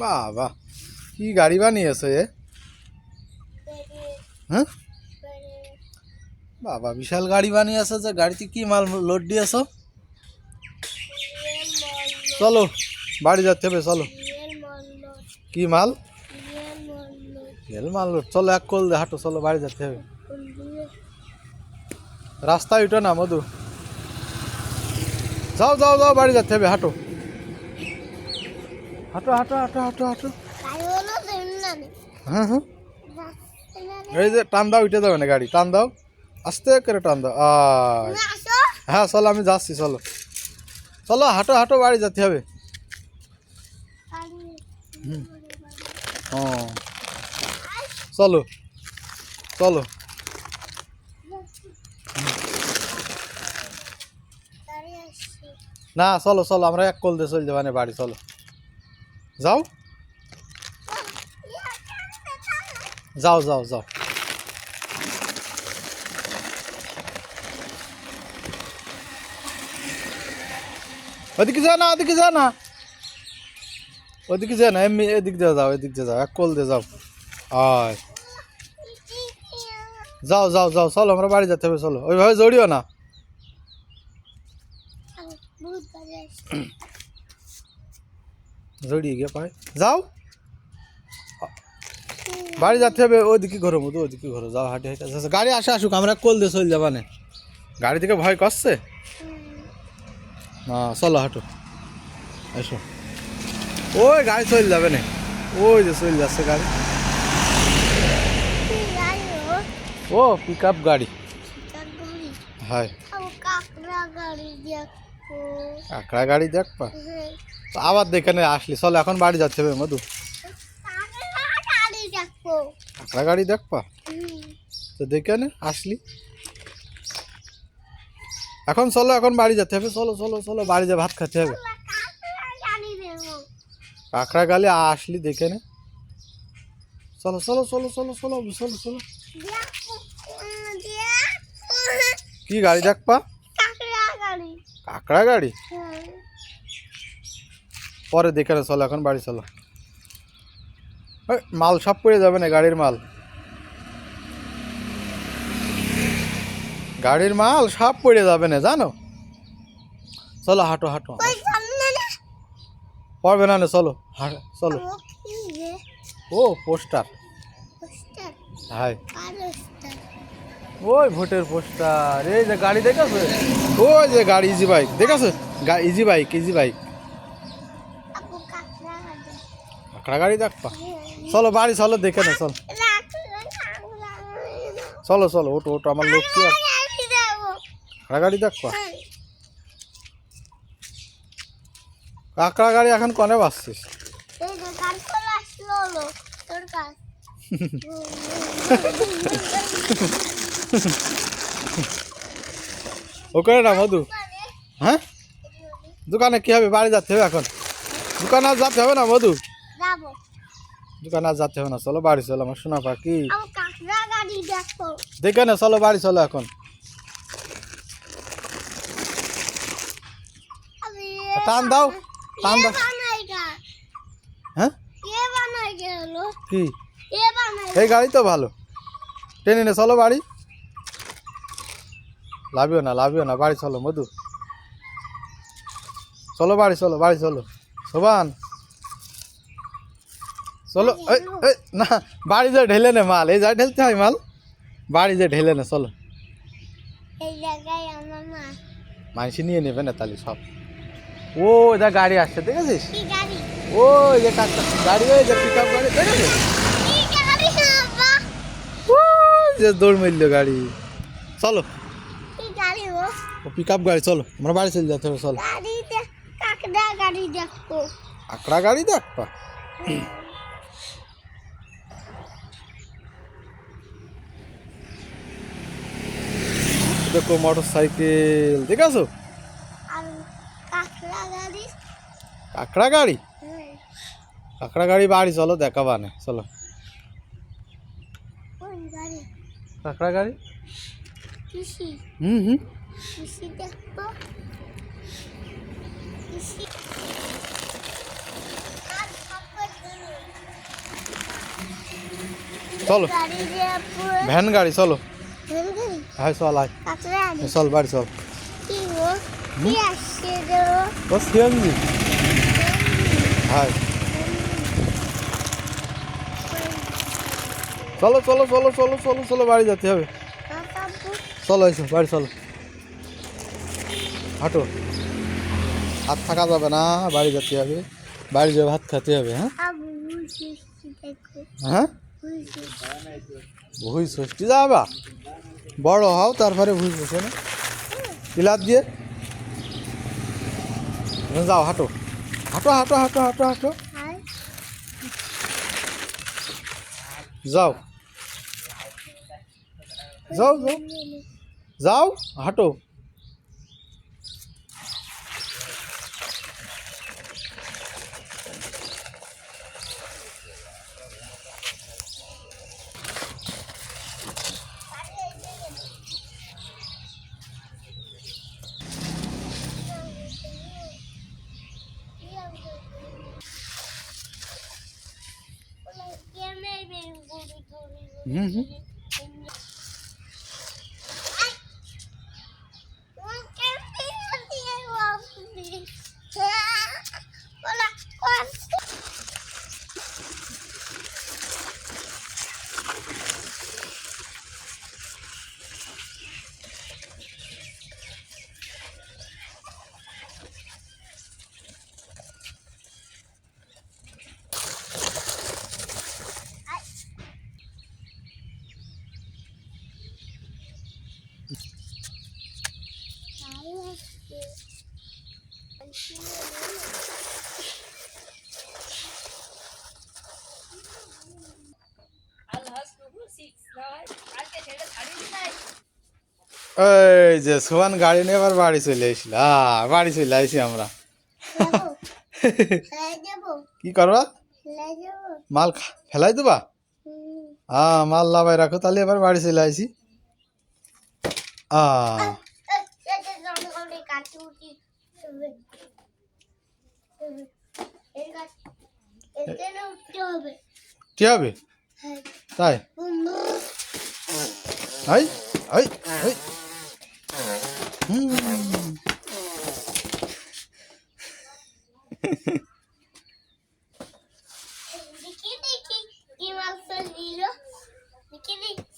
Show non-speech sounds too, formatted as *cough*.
বাহ বাহ কি গাড়ি বানিয়েছে এ? হ্যাঁ? বাবা, বিশাল গাড়ি বানিয়েছে যে, গাড়িতে কি মাল লোড দিয়েছ? চলো, বাড়ি যেতে হবে, চলো। কি মাল? রেল মাল লোড, চলো এক কল হাঁটো, চলো, বাড়ি যেতে হবে। রাস্তায় উঠো না, মধু। যাও যাও যাও, বাড়ি যেতে হবে, হাঁটো। হাঁটো হাঁটো হাঁটো হাঁটো হাঁটো। হ্যাঁ হ্যাঁ। এই যে টান দাও উঠে যাবে না গাড়ি। টান দাও। আস্তে করে টান দাও। হ্যাঁ চলো আমি যাচ্ছি চলো। চলো হাঁটো হাঁটো বাড়ি যেতে হবে। ও চলো চলো। না চলো চলো আমরা এক কল দিয়ে চলে যাব না বাড়ি চলো। যাও। যাও যাও যাও। ওদিকে যা না, ওদিকে যা না। ওদিকে যা না, এমনি এদিক দিয়ে যাও, এদিক দিয়ে যাও, এক কল দিয়ে যাও। আয়। যাও যাও যাও, চলো, আমরা বাড়ি যেতে হবে, চলো। ওইভাবে জড়িও না। *coughs* জড়িয়ে গিয়ে পায়। যাও। বাড়ি যেতে হবে ওইদিকে ঘরের মতো ওইদিকে ঘরে যাও হাঁটে হাঁটে আচ্ছা, গাড়ি আসে আসুক আমরা কল দিয়ে চলে যাবা না। গাড়ি থেকে ভয় করছে? না চলো হাঁটো। এসো। ওই গাড়ি চলে যাবে না। ওই যে চলে যাচ্ছে গাড়ি। ও পিক আপ গাড়ি। হ্যাঁ। কাঁকড়া গাড়ি দেখ। পা তো আবার দেখানে আসলি। চলো এখন বাড়ি যাচ্ছে হবে মধু। কাঁকড়া গাড়ি দেখ পা তো দেখে নে আসলি। এখন চলো এখন বাড়ি যেতে হবে চলো চলো চলো বাড়ি যা ভাত খেতে হবে কাঁকড়া গালি আসলি দেখে নে। চলো চলো চলো চলো চলো চলো চলো। কি গাড়ি দেখ পা কাঁকড়া গাড়ি? পরে দেখে নে চলো এখন বাড়ি চলো। মাল সব পড়ে যাবে না গাড়ির মাল। গাড়ির মাল সব পড়ে যাবে না জানো? চলো হাঁটো হাঁটো। পড়বে না না চলো চলো। ও পোস্টার। হাই। ওই ভোটের পোস্টার। এই যে গাড়ি দেখেছ? ওই যে গাড়ি ইজি বাইক দেখেছ? ইজি বাইক ইজি বাইক কাঁকড়া গাড়ি দেখবা চলো, বাড়ি, চলো, দেখে না, চলো। চলো চলো ওটো ওটো আমার লোক কি আছে? গাড়ি দেখবা কাঁকড়া গাড়ি এখন কনে বাসছিস ওখানে না, মধু। হ্যাঁ? দোকানে কি হবে? বাড়ি যাচ্ছে এখন? দোকানে আর যেতে হবে না মধু দোকানে আর যেতে হবে না চলো বাড়ি চলো আমার শোনা পাখি। দেখো। না চলো বাড়ি চলো এখন। টান দাও টান দাও। হ্যাঁ? কি? এই গাড়ি তো ভালো। টেনে নে চলো বাড়ি। লাভিও না লাভিও না বাড়ি চলো মধু চলো বাড়ি চলো বাড়ি চলো। সোবান চলো এই, এই, না বাড়ি যে ঢেলে নে মাল এই যা ঢেলতে হয় মাল বাড়ি যে ঢেলে নে চলো। মানসি নিয়ে নেবে না তাহলে সব। ও যা গাড়ি আসছে দেখেছিস? গাড়ি? যে গাড়ি ওই যে পিক আপ গাড়ি দেখেছিস যে দৌড় মিলল গাড়ি। চলো। ও? ও পিক আপ গাড়ি চলো। আমরা বাড়ি চলে যেতে হবে চলো কাঁকড়া গাড়ি দেখো আকড়া গাড়ি দেখবা? দেখো মোটর সাইকেল ঠিক আর কাঁকড়া গাড়ি। কাঁকড়া গাড়ি? বাড়ি চলো দেখাবা না চলো। কাঁকড়া গাড়ি? হুম হুম। চলো। ভ্যান গাড়ি, চলো। হ্যাঁ চল, আয়। চল, বাড়ি, চল। ও সিএনজি হ্যাঁ চলো চলো চলো চলো চলো চলো, বাড়ি যেতে হবে। চলো এসো বাড়ি, চলো। হাঁটো। হাত থাকা যাবে না বাড়ি যেতে হবে। বাড়ি যাবে ভাত খেতে হবে হ্যাঁ? হ্যাঁ? ভুই ষষ্ঠী যাবা। বড় হও তারপরে ভুই বসে না পিলার দিয়ে। যাও হাঁটো। হাঁটো হাঁটো হাঁটো হাঁটো হাঁটো। আর যাও। যাও যাও। যাও হাঁটো। হুম এই যে সোহান গাড়ি নিয়ে এবার বাড়ি চলে হ্যাঁ বাড়ি চলে আইসি আমরা। কি করবা? মাল খা- ফেলাই দেবা? হ্যাঁ মাল লাভাই রাখো তাহলে এবার বাড়ি চলে আহ কি হবে। তাই? হাই হাই হাই হুম দেখি দেখি কি মাংস দিল দেখি দেখি